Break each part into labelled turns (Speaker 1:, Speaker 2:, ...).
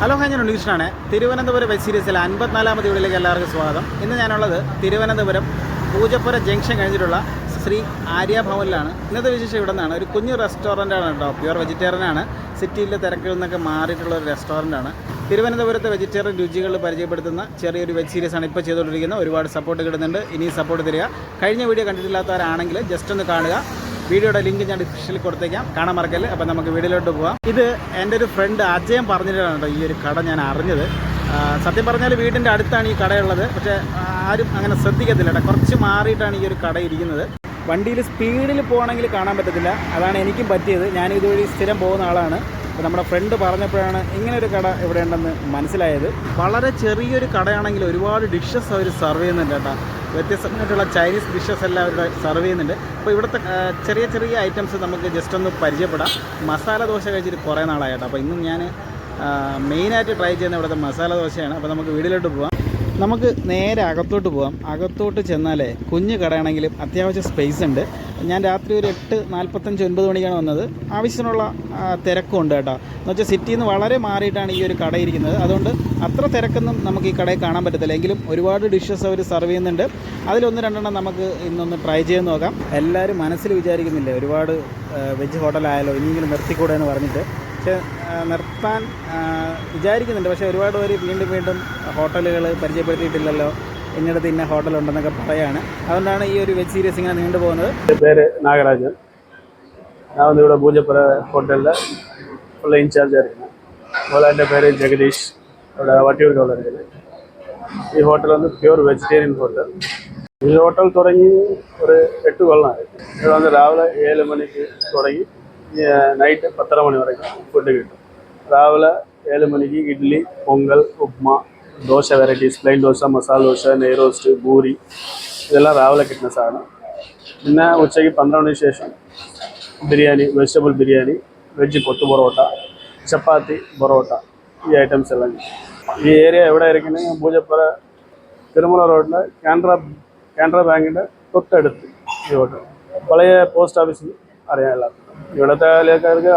Speaker 1: Hello hi ഞാൻ ഉണ്ണികൃഷ്ണനാണ് Thiruvananthapuram web സീരീസിലെ അൻപത്തിനാലാമത് വീടിലേക്ക് എല്ലാവർക്കും സ്വാഗതം. ഇന്ന് ഞാനുള്ളത് തിരുവനന്തപുരം പൂജപ്പുര ജംഗ്ഷൻ കഴിഞ്ഞിട്ടുള്ള ശ്രീ ആര്യഭവനിലാണ് ഇന്നത്തെ വിശേഷം ഇവിടെ നിന്നാണ്. ഒരു കുഞ്ഞു റെസ്റ്റോറന്റാണ് കേട്ടോ. പ്യുവർ വെജിറ്റേറിയനാണ് സിറ്റിയിലെ തിരക്കിൽ നിന്നൊക്കെ മാറിയിട്ടുള്ള ഒരു റെസ്റ്റോറന്റാണ് തിരുവനന്തപുരത്തെ വെജിറ്റേറിയൻ രുചികൾ പരിചയപ്പെടുത്തുന്ന ചെറിയൊരു വെബ് സീരീസാണ് ഇപ്പോൾ ചെയ്തുകൊണ്ടിരിക്കുന്നത്. ഒരുപാട് സപ്പോർട്ട് കിട്ടുന്നുണ്ട്. ഇനിയും സപ്പോർട്ട് തരിക. കഴിഞ്ഞ വീഡിയോ കണ്ടിട്ടില്ലാത്തവരാണെങ്കിൽ ജസ്റ്റ് ഒന്ന് കാണുക. വീഡിയോയുടെ ലിങ്ക് ഞാൻ ഡിസ്ക്രിപ്ഷനിൽ കൊടുത്തേക്കാം. കാണാൻ മറക്കൽ അപ്പം നമുക്ക് വീഡിയോയിലോട്ട് പോവാം. ഇത് എന്റെ ഒരു ഫ്രണ്ട് അജയം പറഞ്ഞിട്ടാണ് കേട്ടോ ഈ ഒരു കട ഞാൻ അറിഞ്ഞത്. സത്യം പറഞ്ഞാൽ വീടിന്റെ അടുത്താണ് ഈ കടയുള്ളത്. പക്ഷേ ആരും അങ്ങനെ ശ്രദ്ധിക്കത്തില്ല കേട്ടോ. കുറച്ച് മാറിയിട്ടാണ് ഈ ഒരു കട ഇരിക്കുന്നത്. വണ്ടിയിൽ സ്പീഡിൽ പോകണമെങ്കിൽ കാണാൻ പറ്റത്തില്ല. അതാണ് എനിക്കും പറ്റിയത്. ഞാൻ ഇതുവഴി സ്ഥിരം പോകുന്ന ആളാണ്. അപ്പോൾ നമ്മുടെ ഫ്രണ്ട് പറഞ്ഞപ്പോഴാണ് ഇങ്ങനെ ഒരു കട ഇവിടെ ഉണ്ടെന്ന് മനസ്സിലായത്. വളരെ ചെറിയൊരു കടയാണെങ്കിൽ ഒരുപാട് ഡിഷസ് അവർ സർവ് ചെയ്യുന്നുണ്ട് കേട്ടോ. വ്യത്യസ്തമായിട്ടുള്ള ചൈനീസ് ഡിഷസ് എല്ലാം ഇവിടെ സെർവ് ചെയ്യുന്നുണ്ട്. അപ്പോൾ ഇവിടുത്തെ ചെറിയ ചെറിയ ഐറ്റംസ് നമുക്ക് ജസ്റ്റ് ഒന്ന് പരിചയപ്പെടാം. മസാല ദോശ കഴിച്ചിട്ട് കുറേ നാളായിട്ടോ അപ്പോൾ ഇന്നും ഞാൻ മെയിനായിട്ട് ട്രൈ ചെയ്യുന്ന ഇവിടുത്തെ മസാല ദോശയാണ്. അപ്പോൾ നമുക്ക് വീട്ടിലോട്ട് പോവാം. നമുക്ക് നേരെ അകത്തോട്ട് പോകാം അകത്തോട്ട് ചെന്നാലേ കുഞ്ഞു കടയാണെങ്കിലും അത്യാവശ്യം സ്പേസ് ഉണ്ട്. ഞാൻ രാത്രി ഒരു എട്ട് നാൽപ്പത്തഞ്ച് ഒൻപത് മണിക്കാണ് വന്നത്. ആവശ്യത്തിനുള്ള ആ, തിരക്കും ഉണ്ട് കേട്ടോ. എന്ന് വെച്ചാൽ സിറ്റിയിൽ നിന്ന് വളരെ മാറിയിട്ടാണ് ഈ ഒരു കട ഇരിക്കുന്നത് അതുകൊണ്ട് അത്ര തിരക്കൊന്നും നമുക്ക് ഈ കടയിൽ കാണാൻ പറ്റത്തില്ല. എങ്കിലും ഒരുപാട് ഡിഷസ് അവർ സെർവ് ചെയ്യുന്നുണ്ട്. അതിലൊന്ന് രണ്ടെണ്ണം നമുക്ക് ഇന്നൊന്ന് ട്രൈ ചെയ്ത് നോക്കാം. എല്ലാവരും മനസ്സിൽ വിചാരിക്കുന്നില്ലേ? ഒരുപാട് വെജ് ഹോട്ടലായാലോ ഇനിയെങ്കിലും നിർത്തിക്കൂടെ എന്ന് പറഞ്ഞിട്ട്. നിർത്തി നിർത്താൻ വിചാരിക്കുന്നുണ്ട്. പക്ഷേ ഒരുപാട് പേര് വീണ്ടും വീണ്ടും ഹോട്ടലുകൾ പരിചയപ്പെടുത്തിയിട്ടില്ലല്ലോ. ഇന്നിടത്ത് ഇന്ന ഹോട്ടലുണ്ടെന്നൊക്കെ പറയാണ്. അതുകൊണ്ടാണ് ഈ ഒരു വെബ് സീരീസ് ഇങ്ങനെ
Speaker 2: നീണ്ടുപോകുന്നത് എന്റെ പേര് നാഗരാജൻ. ഞാൻ വന്ന് ഇവിടെ പൂജപ്പുര ഹോട്ടലിൽ ഉള്ള ഇൻചാർജ് ആയിരുന്നു അതുപോലെ എന്റെ പേര് ജഗദീഷ്. ഇവിടെ വട്ടിയൂർ ഈ ഹോട്ടൽ വന്ന് പ്യൂർ വെജിറ്റേറിയൻ ഹോട്ടൽ. ഈ ഹോട്ടൽ തുടങ്ങി ഒരു എട്ട് കൊല്ലമായി ഇവിടെ വന്ന് രാവിലെ ഏഴ് മണിക്ക് തുടങ്ങി. நைட்டு பத்தரை மணி வரைக்கும் ஃபுட்டு கிட்டும் ராவில் ஏழு மணிக்கு இட்லி பொங்கல் உப்மா தோசை வெரைட்டிஸ் பிளைன் தோசை மசால் தோசை நெய் ரோஸ்ட்டு பூரி இதெல்லாம் ராவில கிட்டின சாதனம் പിന്നെ ഉച്ചയ്ക്ക് പന്ത്രണ്ട് മണിക്ക് ശേഷം ബിരിയാണി വെജിറ്റബിൾ ബിരിയാണി വെജ് കൊത്തു പൊറോട്ട ചപ്പാത്തി പൊറോട്ട ഈ ഐറ്റംസ് എല്ലാം ഈ ഏരിയ എവിടെ ഇരിക്കുന്നത് പൂജപ്പുര തിരുമല റോഡിലെ കാനറ കാനറ ബാങ്കിൻ്റെ തൊട്ടടുത്ത് ഈ ഹോട്ടൽ പഴയ പോസ്റ്റ് ഓഫീസിൽ അറിയാം എല്ലാവർക്കും ഇവിടുത്തെ ആൾക്കാർക്ക്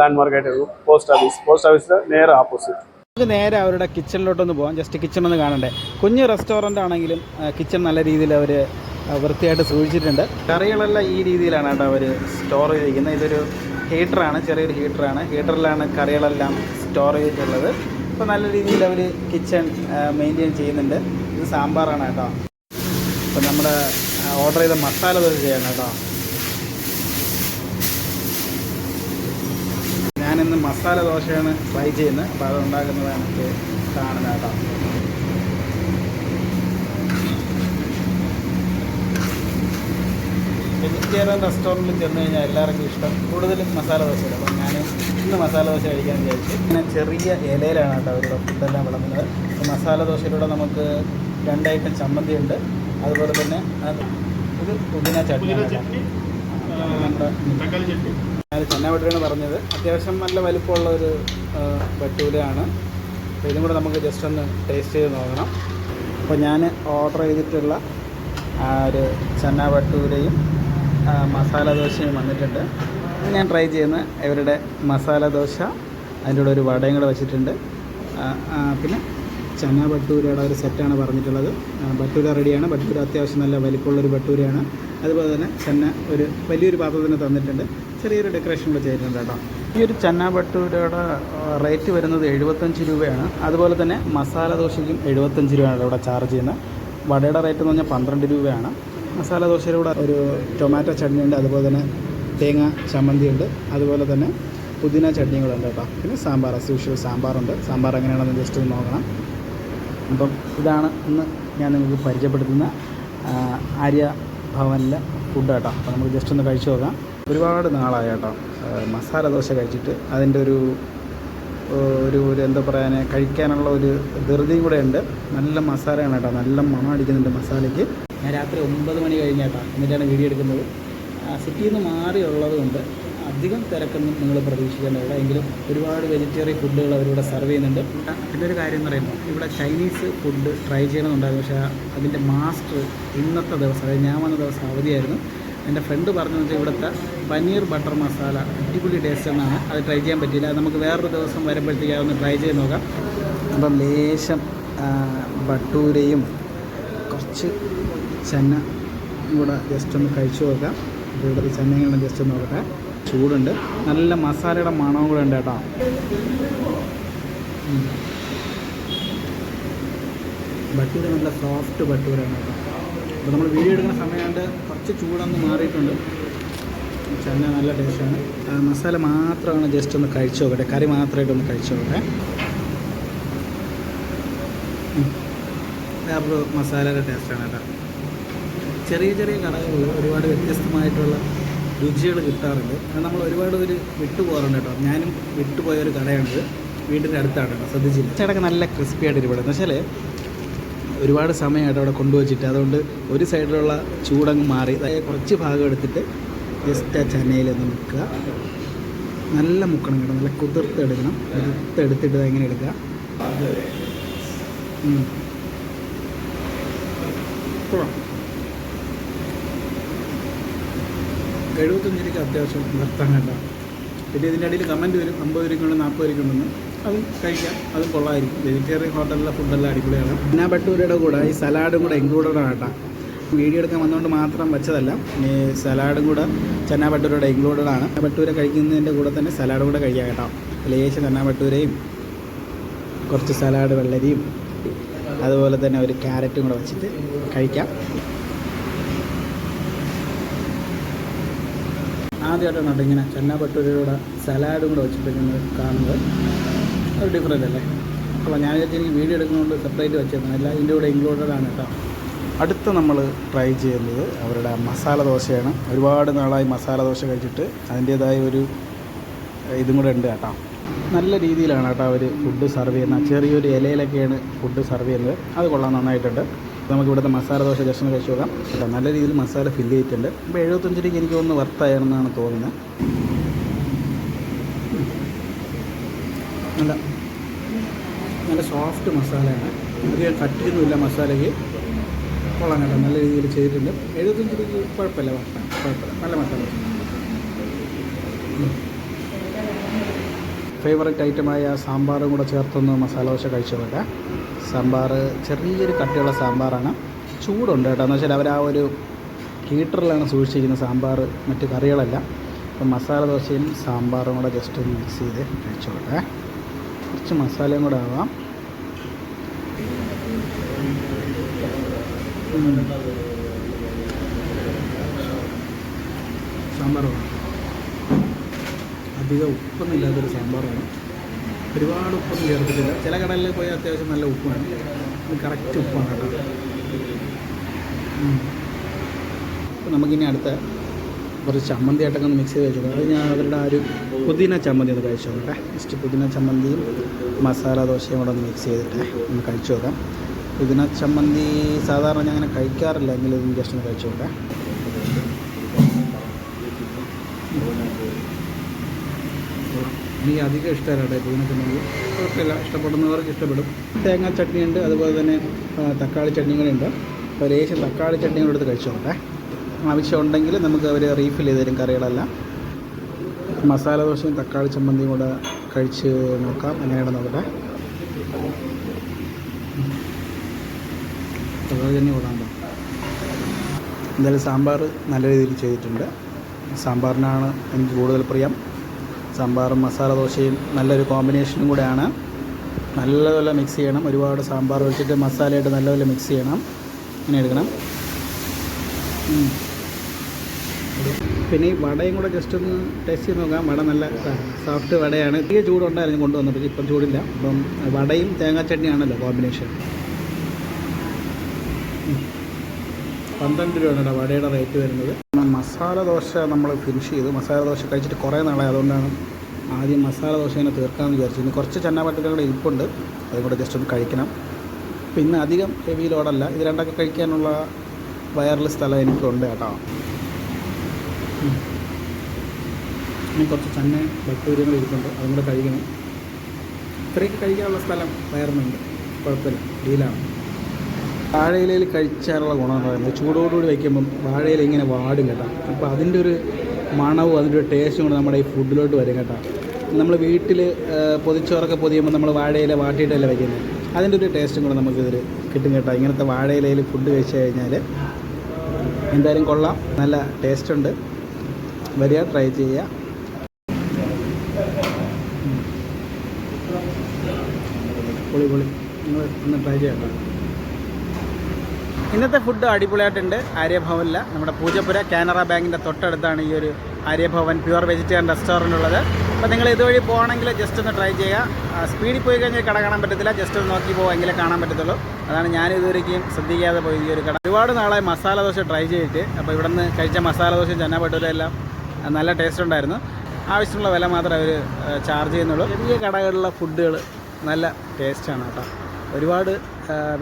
Speaker 2: ലാൻഡ് മാർക്കായിട്ട് പോസ്റ്റ് ഓഫീസ് പോസ്റ്റ് ഓഫീസിന് നേരെ ഓപ്പോസിറ്റ്
Speaker 1: നമുക്ക് നേരെ അവരുടെ കിച്ചണിലോട്ടൊന്ന് പോകാം ജസ്റ്റ് കിച്ചൺ ഒന്ന് കാണണ്ടേ? കുഞ്ഞ് റെസ്റ്റോറന്റ് ആണെങ്കിലും കിച്ചൺ നല്ല രീതിയിൽ അവർ വൃത്തിയായിട്ട് സൂക്ഷിച്ചിട്ടുണ്ട്. കറികളെല്ലാം ഈ രീതിയിലാണ് കേട്ടോ അവർ സ്റ്റോർ ചെയ്തിരിക്കുന്നത്. ഇതൊരു ഹീറ്ററാണ് ചെറിയൊരു ഹീറ്ററാണ് ഹീറ്ററിലാണ് കറികളെല്ലാം സ്റ്റോർ ചെയ്തിട്ടുള്ളത്. അപ്പോൾ നല്ല രീതിയിൽ അവർ കിച്ചൺ മെയിന്റെയിൻ ചെയ്യുന്നുണ്ട്. ഇത് സാമ്പാറാണ് കേട്ടോ. അപ്പോൾ നമ്മുടെ ഓർഡർ ചെയ്ത മസാല ദോശ ചെയ്യാൻ കേട്ടോ. ഞാനിന്ന് മസാല ദോശയാണ് ട്രൈ ചെയ്യുന്നത്. അപ്പോൾ അത് ഉണ്ടാക്കുന്നതാണ് എനിക്ക് കാണുന്നത് കേട്ടോ. വെജിറ്റേറിയൻ റെസ്റ്റോറന്റിൽ ചെന്ന് കഴിഞ്ഞാൽ എല്ലാവർക്കും ഇഷ്ടം. കൂടുതലും മസാല ദോശയാണ്. അപ്പോൾ ഞാൻ ഇന്ന് മസാല ദോശ കഴിക്കാൻ വിചാരിച്ചു ഇങ്ങനെ ചെറിയ ഇലയിലാണ് കേട്ടോ അവരുടെ ഫുഡെല്ലാം വിളമ്പുന്നത്. അപ്പോൾ മസാല ദോശയിലൂടെ നമുക്ക് രണ്ട് ഐറ്റം ചമ്മന്തി ഉണ്ട് അതുപോലെ തന്നെ അത് ഇത് പുതിന ചട്നി നമ്മുടെ തക്കാളി നമ്മുടെ ഞാൻ ചെന്ന പറഞ്ഞത്. അത്യാവശ്യം നല്ല വലിപ്പമുള്ള ഒരു ബട്ടൂരയാണ്. അപ്പോൾ ഇതും കൂടെ നമുക്ക് ജസ്റ്റ് ഒന്ന് ടേസ്റ്റ് ചെയ്ത് നോക്കണം. അപ്പോൾ ഞാൻ ഓർഡർ ചെയ്തിട്ടുള്ള ആ ഒരു ചെന്ന ബട്ടൂരയും മസാല ദോശയും വന്നിട്ടുണ്ട്. ഞാൻ ട്രൈ ചെയ്യുന്ന ഇവരുടെ മസാല ദോശ അതിന്റെ കൂടെ ഒരു വടയും കൂടെ വെച്ചിട്ടുണ്ട്. പിന്നെ ചന ബട്ടൂരയുടെ ഒരു സെറ്റാണ് പറഞ്ഞിട്ടുള്ളത്. ബട്ടൂര റെഡിയാണ്. ബട്ടൂര അത്യാവശ്യം നല്ല വലിപ്പമുള്ളൊരു ബട്ടൂരയാണ്. അതുപോലെ തന്നെ ചെന്ന ഒരു വലിയൊരു പാത്രത്തിന് തന്നിട്ടുണ്ട്. ചെറിയൊരു ഡെക്കറേഷൻ കൂടെ ചെയ്തിട്ടുണ്ട് കേട്ടോ. ഈ ഒരു ചന്ന ബട്ടൂരയുടെ റേറ്റ് വരുന്നത് എഴുപത്തഞ്ച് രൂപയാണ്. അതുപോലെ തന്നെ മസാല ദോശയ്ക്കും എഴുപത്തഞ്ച് രൂപയാണ് ഇവിടെ ചാർജ് ചെയ്യുന്നത്. വടയുടെ റേറ്റ് എന്ന് പറഞ്ഞാൽ പന്ത്രണ്ട് രൂപയാണ്. മസാല ദോശയുടെ കൂടെ ഒരു ടൊമാറ്റോ ചട്നി ഉണ്ട്. അതുപോലെ തന്നെ തേങ്ങ ചമ്മന്തി ഉണ്ട്. അതുപോലെ തന്നെ പുതിന ചട്നിയും കൂടെ ഉണ്ട് കേട്ടോ. പിന്നെ സാമ്പാർ അസ്യൂഷ്യൽ സാമ്പാറുണ്ട്. സാമ്പാർ എങ്ങനെയാണെന്ന് ജസ്റ്റ് ഒന്ന് നോക്കണം. അപ്പം ഇതാണ് ഇന്ന് ഞാൻ നിങ്ങൾക്ക് പരിചയപ്പെടുത്തുന്ന ആര്യ ഭവനിലെ ഫുഡ് കേട്ടോ അപ്പോൾ നമുക്ക് ജസ്റ്റ് ഒന്ന് കഴിച്ചു നോക്കാം. ഒരുപാട് നാളായ കേട്ടോ. മസാല ദോശ കഴിച്ചിട്ട് അതിന്റെ ഒരു ഒരു ഒരു എന്താ പറയാൻ കഴിക്കാനുള്ള ഒരു ധൃതിയും കൂടെ ഉണ്ട്. നല്ല മസാലയാണ് കേട്ടോ. നല്ല മണം അടിക്കുന്നുണ്ട് മസാലയ്ക്ക്. ഞാൻ രാത്രി ഒമ്പത് മണി കഴിഞ്ഞാട്ടോ എന്നിട്ടാണ് വീഡിയോ എടുക്കുന്നത്. സിറ്റിയിൽ നിന്ന് മാറിയുള്ളത് കൊണ്ട് അധികം തിരക്കൊന്നും നിങ്ങൾ പ്രതീക്ഷിക്കേണ്ട. ഇവിടെ എങ്കിലും ഒരുപാട് വെജിറ്റേറിയൻ ഫുഡുകൾ അവരിവിടെ സെർവ് ചെയ്യുന്നുണ്ട്. പിന്നെ ഒരു കാര്യം എന്ന് പറയുമ്പോൾ ഇവിടെ ചൈനീസ് ഫുഡ് ട്രൈ ചെയ്യണമെന്നുണ്ടായിരുന്നു. പക്ഷേ അതിന്റെ മാസ്റ്റർ ഇന്നത്തെ ദിവസം അതായത് ഞാൻ വന്ന ദിവസം അവധിയായിരുന്നു. എന്റെ ഫ്രണ്ട് പറഞ്ഞു വെച്ചാൽ ഇവിടുത്തെ പനീർ ബട്ടർ മസാല അടിപൊളി ടേസ്റ്റ് എന്നാണ്. അത് ട്രൈ ചെയ്യാൻ പറ്റിയില്ല. നമുക്ക് വേറൊരു ദിവസം വരുമ്പോഴത്തേക്ക് അതൊന്ന് ട്രൈ ചെയ്ത് നോക്കാം. അപ്പം ലേശം ബട്ടൂരയും കുറച്ച് ചെന്ന ഇവിടെ ജസ്റ്റ് ഒന്ന് കഴിച്ചു നോക്കാം. ഇവിടുത്തെ ചന്നയും ജസ്റ്റ് ഒന്ന് നോക്കട്ടെ. ചൂടുണ്ട്. നല്ല മസാലയുടെ മണവും കൂടെ ഉണ്ട് കേട്ടോ. ബട്ടൂര നല്ല സോഫ്റ്റ് ബട്ടൂരാണ് കേട്ടോ. അപ്പോൾ നമ്മൾ വീഡിയോ എടുക്കുന്ന സമയമാണ്ട് കുറച്ച് ചൂടൊന്ന് മാറിയിട്ടുണ്ട്. ചെന്ന നല്ല ടേസ്റ്റാണ്. മസാല മാത്രമാണ് ജസ്റ്റ് ഒന്ന് കഴിച്ചു നോക്കട്ടെ. കറി മാത്രമായിട്ട് ഒന്ന് കഴിച്ചു നോക്കട്ടെ. മസാലയുടെ ടേസ്റ്റാണ് കേട്ടോ. ചെറിയ ചെറിയ കടകളിൽ ഒരുപാട് വ്യത്യസ്തമായിട്ടുള്ള രുചികൾ കിട്ടാറുണ്ട്. അത് നമ്മൾ ഒരുപാട് ഒരു വിട്ടുപോകാറുണ്ട് കേട്ടോ. ഞാനും വിട്ടുപോയ ഒരു കടയാണിത് വീടിന്റെ അടുത്താണ് കേട്ടോ. ശ്രദ്ധിച്ചില്ല. ചേട്ടൊക്കെ നല്ല ക്രിസ്പി ആയിട്ട് ഇരിപ്പുണ്ട്. എന്ന് വെച്ചാൽ ഒരുപാട് സമയമായിട്ട് അവിടെ കൊണ്ടുവച്ചിട്ട് അതുകൊണ്ട് ഒരു സൈഡിലുള്ള ചൂടങ്ങ് മാറി. കുറച്ച് ഭാഗം എടുത്തിട്ട് ജസ്റ്റ് ആ ഒന്ന് മുക്കുക. നല്ല മുക്കണം കേട്ടോ. നല്ല കുതിർത്ത് എടുക്കണം. കുതിർത്ത് എടുത്തിട്ട് എങ്ങനെ എടുക്കുക. കൊള്ളാം എഴുപത്തഞ്ച് രൂപയ്ക്ക് അത്യാവശ്യം നിർത്താൻ വേണ്ട പിന്നെ ഇതിന്റെ ഇടയിൽ കമന്റ് വരും. അമ്പത് രൂപയ്ക്കുണ്ട് നാൽപ്പത് രൂപയ്ക്കുണ്ടെന്ന് അത് കഴിക്കാം. അത് കൊള്ളായിരിക്കും വെജിറ്റേറിയൻ ഹോട്ടലിലെ ഫുഡെല്ലാം അടിപൊളിയാണ്. പിന്നെ ബട്ടൂരയുടെ കൂടെ ഈ സലാഡും കൂടെ ഇൻക്ലൂഡഡ് ആണ് കേട്ടോ. വീഡിയോ എടുക്കാൻ വന്നുകൊണ്ട് മാത്രം വെച്ചതല്ല. ഈ സലാഡും കൂടെ ചന്ന ബട്ടൂരയുടെ ഇൻക്ലൂഡഡ് ആണ്. ബട്ടൂര കഴിക്കുന്നതിന്റെ കൂടെ തന്നെ സലാഡും കൂടെ കഴിക്കാം കേട്ടോ. ലേശം ചന്ന ബട്ടൂരയും കുറച്ച് സലാഡ് വെള്ളരിയും അതുപോലെ തന്നെ ഒരു ക്യാരറ്റും കൂടെ വെച്ചിട്ട് കഴിക്കാം. ആദ്യമായിട്ടാണ് കേട്ടോ ഇങ്ങനെ ചെന്ന പട്ടൂരിയുടെ സലാഡും കൂടെ വെച്ചിട്ട് ഇങ്ങനെ കാണുന്നത്. അത് ഡിഫറെന്റ് അല്ലേ? അപ്പോൾ ഞാൻ എനിക്ക് വീഡിയോ എടുക്കുന്നതുകൊണ്ട് സെപ്പറേറ്റ് വെച്ചിരുന്നു അല്ല ഇതിന്റെ കൂടെ ഇൻക്ലൂഡഡ് ആണ് കേട്ടോ. അടുത്ത നമ്മൾ ട്രൈ ചെയ്യുന്നത് അവരുടെ മസാല ദോശയാണ്. ഒരുപാട് നാളായി മസാല ദോശ കഴിച്ചിട്ട് അതിന്റേതായ ഒരു ഇതും കൂടെ ഉണ്ട് കേട്ടോ. നല്ല രീതിയിലാണ് കേട്ടോ അവർ ഫുഡ് സെർവ് ചെയ്യുന്നത്. ചെറിയൊരു ഇലയിലൊക്കെയാണ് ഫുഡ് സെർവ് ചെയ്യുന്നത്. അത് കൊള്ളാൻ നന്നായിട്ടുണ്ട്. നമുക്ക് ഇവിടുത്തെ മസാല ദോശ ജസ്റ്റ് കഴിച്ചു നോക്കാം. കേട്ടോ നല്ല രീതിയിൽ മസാല ഫില്ല് ചെയ്തിട്ടുണ്ട്. ഇപ്പോൾ എഴുപത്തഞ്ച് രൂപയ്ക്ക് എനിക്ക് ഒന്ന് വർത്തായിരുന്നാണ് തോന്നുന്നത്. നല്ല നല്ല സോഫ്റ്റ് മസാലയാണ്. അധികം കട്ടിയൊന്നുമില്ല മസാലയ്ക്ക്. കൊള്ളാം കേട്ടോ നല്ല രീതിയിൽ ചെയ്തിട്ടുണ്ട്. എഴുപത്തഞ്ച് രൂപയ്ക്ക് കുഴപ്പമില്ല വർത്താൻ കുഴപ്പമില്ല. നല്ല മസാല ഫേവററ്റ് ഐറ്റമായ സാമ്പാറും കൂടെ ചേർത്തൊന്ന് മസാല ദോശ കഴിച്ചു നോക്കാം സാമ്പാർ ചെറിയൊരു കട്ടിയുള്ള സാമ്പാറാണ്. ചൂടുണ്ട് കേട്ടോ. എന്ന് വെച്ചാൽ അവർ ആ ഒരു ഹീറ്ററിലാണ് സൂക്ഷിച്ചിരിക്കുന്ന സാമ്പാർ മറ്റു കറികളല്ല. അപ്പം മസാല ദോശയും സാമ്പാറും കൂടെ ജസ്റ്റ് ഒന്ന് മിക്സ് ചെയ്ത് കഴിച്ചു കുറച്ച് മസാലയും കൂടെ ആവാം. സാമ്പാർ വേണം അധികം ഉപ്പൊന്നും ഇല്ലാത്തൊരു സാമ്പാറാണ്. ഒരുപാട് ഉപ്പൊന്നും ചേർത്തിട്ടില്ല. ചില കടലിൽ പോയി അത്യാവശ്യം നല്ല ഉപ്പാണ് ഇത് കറക്റ്റ് ഉപ്പാണ് അപ്പോൾ നമുക്കിനി അടുത്ത കുറച്ച് ചമ്മന്തി ആയിട്ടൊക്കെ ഒന്ന് മിക്സ് ചെയ്ത് വെച്ചത് അത് ഞാൻ അവരുടെ ആ ഒരു പുതിന ചമ്മന്തി ഒന്ന് കഴിച്ചു നോക്കട്ടെ. ജസ്റ്റ് പുതിന ചമ്മന്തിയും മസാല ദോശയും കൂടെ ഒന്ന് മിക്സ് ചെയ്തിട്ട് ഒന്ന് കഴിച്ചു നോക്കാം. പുതിന ചമ്മന്തി സാധാരണ ഞാൻ അങ്ങനെ കഴിക്കാറില്ല. എങ്കിലും ജസ്റ്റ് ഒന്ന് കഴിച്ചു നോക്കാം എനിക്ക് അധികം ഇഷ്ടമല്ല കേട്ടോ പുതിന കുഴപ്പമില്ല. ഇഷ്ടപ്പെടുന്നവർക്ക് ഇഷ്ടപ്പെടും. തേങ്ങാ ചട്നി ഉണ്ട്. അതുപോലെ തന്നെ തക്കാളി ചട്നികളുണ്ട് അപ്പോൾ ലേശം തക്കാളി ചട്നികളെടുത്ത് കഴിച്ചോട്ടെ. ആവശ്യമുണ്ടെങ്കിൽ നമുക്ക് അവർ റീഫിൽ ചെയ്ത് തരും കറികളെല്ലാം. മസാല ദോശയും തക്കാളി ചമ്മന്തിയും കൂടെ കഴിച്ച് നോക്കാം. അങ്ങനെയാണ് നോക്കട്ടെ. തക്കാളി ചട്നി കൂടാണ്ടോ എന്തായാലും സാമ്പാർ നല്ല രീതിയിൽ ചെയ്തിട്ടുണ്ട്. സാമ്പാറിനാണ് എനിക്ക് കൂടുതൽ പ്രിയം. സാമ്പാറും മസാല ദോശയും നല്ലൊരു കോമ്പിനേഷനും കൂടെയാണ്. നല്ലപോലെ മിക്സ് ചെയ്യണം. ഒരുപാട് സാമ്പാർ ഒഴിച്ചിട്ട് മസാലയായിട്ട് നല്ലപോലെ മിക്സ് ചെയ്യണം. ഇങ്ങനെ എടുക്കണം. പിന്നെ ഈ വടയും കൂടെ ജസ്റ്റ് ഒന്ന് ടേസ്റ്റ് ചെയ്ത് നോക്കാം. വട നല്ല സോഫ്റ്റ് വടയാണ്. തീരെ ചൂടുണ്ടായിരുന്നു കൊണ്ടുവന്നിട്ട് ഇപ്പം ചൂടില്ല. അപ്പം വടയും തേങ്ങാ ചട്നിയാണല്ലോ കോമ്പിനേഷൻ പന്ത്രണ്ട് രൂപയാണ് വടയുടെ റേറ്റ് വരുന്നത്. മസാല ദോശ നമ്മൾ ഫിനിഷ് ചെയ്തു. മസാല ദോശ കഴിച്ചിട്ട് കുറേ നാളായി. അതുകൊണ്ടാണ് ആദ്യം മസാല ദോശ ഇങ്ങനെ തീർക്കാമെന്ന് വിചാരിച്ചു. ഇനി കുറച്ച് ചന്നാപട്ടികളുടെ ഇരിപ്പുണ്ട്. അതും കൂടെ ജസ്റ്റ് ഒന്ന് കഴിക്കണം. പിന്നെ അധികം ഹെവി ലോഡല്ല ഇത് രണ്ടൊക്കെ കഴിക്കാനുള്ള വയറിൽ സ്ഥലം എനിക്കുണ്ട് കേട്ടോ. ഇനി കുറച്ച് ചെന്ന ബക്ടീരിയകൾ ഇരിപ്പുണ്ട്. അതും കൂടെ കഴിക്കണം. ഇത്രയൊക്കെ കഴിക്കാനുള്ള സ്ഥലം വയറിനുണ്ട്. കുഴപ്പമില്ല. ഡീലാണ് വാഴയിലയിൽ കഴിച്ചാലുള്ള ഗുണം എന്ന് പറയുന്നത് ചൂടോടുകൂടി വയ്ക്കുമ്പം വാഴയില ഇങ്ങനെ വാടും കേട്ടോ. അപ്പോൾ അതിന്റെ ഒരു മണവും അതിന്റെ ഒരു ടേസ്റ്റും കൂടെ നമ്മുടെ ഈ ഫുഡിലോട്ട് വരും കേട്ടോ. നമ്മൾ വീട്ടിൽ പൊതിച്ചോറൊക്കെ പൊതിയുമ്പോൾ നമ്മൾ വാഴയില വാട്ടിയിട്ടല്ലേ വയ്ക്കുന്നത് അതിന്റെ ഒരു ടേസ്റ്റും കൂടെ നമുക്കിതിൽ കിട്ടും കേട്ടോ. ഇങ്ങനത്തെ വാഴയിലയിൽ ഫുഡ് കഴിച്ച് കഴിഞ്ഞാൽ എന്തായാലും കൊള്ളാം. നല്ല ടേസ്റ്റ് ഉണ്ട്. വരിക ട്രൈ ചെയ്യുക. പൊളി പൊളി. നിങ്ങൾ ഒന്ന് ട്രൈ ചെയ്യട്ടോ ഇന്നത്തെ ഫുഡ് അടിപൊളിയായിട്ടുണ്ട്. ആര്യഭവനിൽ നമ്മുടെ പൂജപ്പുര കാനറ ബാങ്കിന്റെ തൊട്ടടുത്താണ് ഈ ഒരു ആര്യഭവൻ പ്യുവർ വെജിറ്റേറിയൻ റെസ്റ്റോറന്റ് ഉള്ളത്. അപ്പോൾ നിങ്ങൾ ഇതുവഴി പോകണമെങ്കിൽ ജസ്റ്റ് ഒന്ന് ട്രൈ ചെയ്യുക. സ്പീഡിൽ പോയി കഴിഞ്ഞാൽ കട കാണാൻ പറ്റത്തില്ല. ജസ്റ്റ് ഒന്ന് നോക്കി പോകാമെങ്കിലേ കാണാൻ പറ്റത്തുള്ളൂ. അതാണ് ഞാൻ ഇതുവരെയും ശ്രദ്ധിക്കാതെ പോയി ഈ ഒരു കട. ഒരുപാട് നാളായി മസാല ദോശ ട്രൈ ചെയ്തിട്ട്. അപ്പോൾ ഇവിടെ നിന്ന് കഴിച്ച മസാല ദോശ ചെന്നപ്പട്ടൂരും എല്ലാം നല്ല ടേസ്റ്റ് ഉണ്ടായിരുന്നു. ആവശ്യമുള്ള വില മാത്രമേ അവർ ചാർജ് ചെയ്യുന്നുള്ളൂ. ചെറിയ കടകളിലുള്ള ഫുഡുകൾ നല്ല ടേസ്റ്റാണ് കേട്ടോ. ഒരുപാട്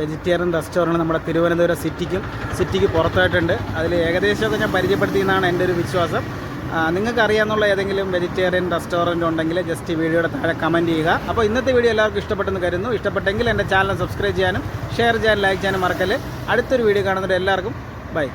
Speaker 1: വെജിറ്റേറിയൻ റെസ്റ്റോറന്റ് നമ്മുടെ തിരുവനന്തപുരം സിറ്റിക്കും സിറ്റിക്ക് പുറത്തായിട്ടുണ്ട്. അതിൽ ഏകദേശമൊക്കെ ഞാൻ പരിചയപ്പെടുത്തിയെന്നാണ് എന്റെ ഒരു വിശ്വാസം. നിങ്ങൾക്ക് അറിയാമെന്നുള്ള ഏതെങ്കിലും വെജിറ്റേറിയൻ റെസ്റ്റോറന്റ് ഉണ്ടെങ്കിൽ ജസ്റ്റ് വീഡിയോയുടെ താഴെ കമന്റ് ചെയ്യുക. അപ്പോൾ ഇന്നത്തെ വീഡിയോ എല്ലാവർക്കും ഇഷ്ടപ്പെട്ടെന്ന് കരുതുന്നു. ഇഷ്ടപ്പെട്ടെങ്കിൽ എന്റെ ചാനൽ സബ്സ്ക്രൈബ് ചെയ്യാനും ഷെയർ ചെയ്യാനും ലൈക്ക് ചെയ്യാനും മറക്കൽ അടുത്തൊരു വീഡിയോ കാണുന്നവർ എല്ലാവർക്കും